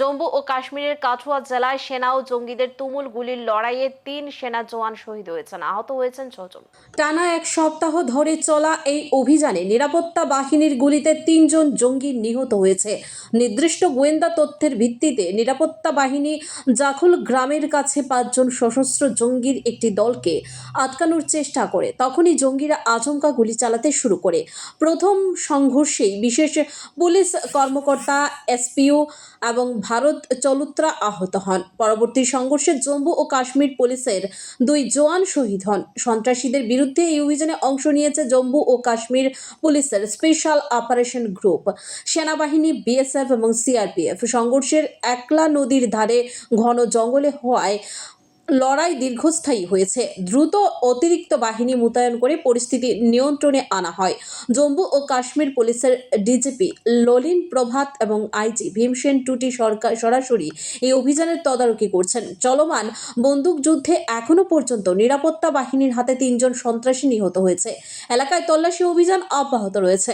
জম্মু ও কাশ্মীরের কাঠুয়া জেলায় সেনা ও জঙ্গিদের তুমুল গুলির লড়াইয়ে তিন সেনা জওয়ান শহীদ হয়েছেন, আহত হয়েছেন ছজন টানা এক সপ্তাহ ধরে চলা এই অভিযানে নিরাপত্তা বাহিনীর গুলিতে তিনজন জঙ্গি নিহত হয়েছে। নির্দিষ্ট গোয়েন্দা তথ্যের ভিত্তিতে নিরাপত্তা বাহিনী জাখুল গ্রামের কাছে পাঁচজন সশস্ত্র জঙ্গির একটি দলকে আটকানোর চেষ্টা করে। তখনই জঙ্গিরা আচমকা গুলি চালাতে শুরু করে। প্রথম সংঘর্ষেই বিশেষ পুলিশ কর্মকর্তা, এসপিও এবং ভারত চলুত্রা আহত হন। পরবর্তী সংঘর্ষে জম্মু ও কাশ্মীর পুলিশের দুই জওয়ান শহীদ হন। সন্ত্রাসীদের বিরুদ্ধে এই অভিযানে অংশ নিয়েছে জম্মু ও কাশ্মীর পুলিশের স্পেশাল অপারেশন গ্রুপ। সেনাবাহিনী, বিএসএফ এবং সিআরপিএফ। সংঘর্ষের একলা নদীর ধারে ঘন জঙ্গলে হওয়ায় লড়াই দীর্ঘস্থায়ী হয়েছে। দ্রুত অতিরিক্ত বাহিনী মোতায়েন করে পরিস্থিতি নিয়ন্ত্রণে আনা হয়। জম্মু ও কাশ্মীর পুলিশের ডিজিপি ললিন প্রভাত এবং আইজি ভীমসেন টুটি সরকার সরাসরি এই অভিযানের তদারকি করছেন। চলমান বন্দুকযুদ্ধে এখনও পর্যন্ত নিরাপত্তা বাহিনীর হাতে তিনজন সন্ত্রাসী নিহত হয়েছে। এলাকায় তল্লাশি অভিযান অব্যাহত রয়েছে।